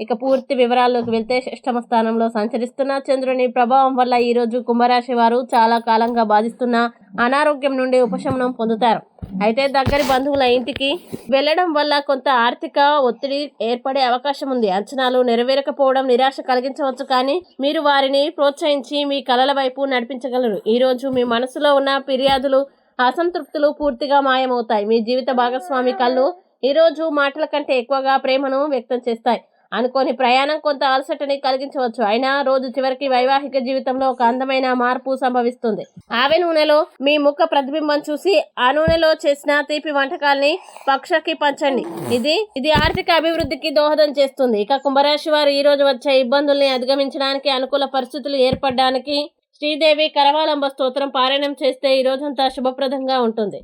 ఇక పూర్తి వివరాల్లోకి వెళ్తే షష్టమ స్థానంలో సంచరిస్తున్న చంద్రుని ప్రభావం వల్ల ఈ రోజు కుంభరాశి వారు చాలా కాలంగా బాధిస్తున్న అనారోగ్యం నుండి ఉపశమనం పొందుతారు. అయితే దగ్గరి బంధువుల ఇంటికి వెళ్ళడం వల్ల కొంత ఆర్థిక ఒత్తిడి ఏర్పడే అవకాశం ఉంది. అంచనాలు నెరవేరకపోవడం నిరాశ కలిగించవచ్చు కానీ మీరు వారిని ప్రోత్సహించి మీ కలల వైపు నడిపించగలరు. ఈ రోజు మీ మనసులో ఉన్న ఫిర్యాదులు అసంతృప్తులు పూర్తిగా మాయమవుతాయి. మీ జీవిత భాగస్వామి కళ్ళు ఈరోజు మాటల కంటే ఎక్కువగా ప్రేమను వ్యక్తం చేస్తాయి. అనుకోని ప్రయాణం కొంత అలసటని కలిగించవచ్చు. అయినా రోజు చివరికి వైవాహిక జీవితంలో ఒక అందమైన మార్పు సంభవిస్తుంది. ఆవె నూనెలో మీ ముఖ ప్రతిబింబం చూసి ఆ నూనెలో చేసిన తీపి వంటకాల్ని పక్షకి పంచండి. ఇది ఇది ఆర్థిక అభివృద్ధికి దోహదం చేస్తుంది. ఇక కుంభరాశి వారు ఈ రోజు వచ్చే ఇబ్బందుల్ని అధిగమించడానికి అనుకూల పరిస్థితులు ఏర్పడడానికి శ్రీదేవి కరవాలంబ స్తోత్రం పారాయణం చేస్తే ఈ రోజంతా శుభప్రదంగా ఉంటుంది.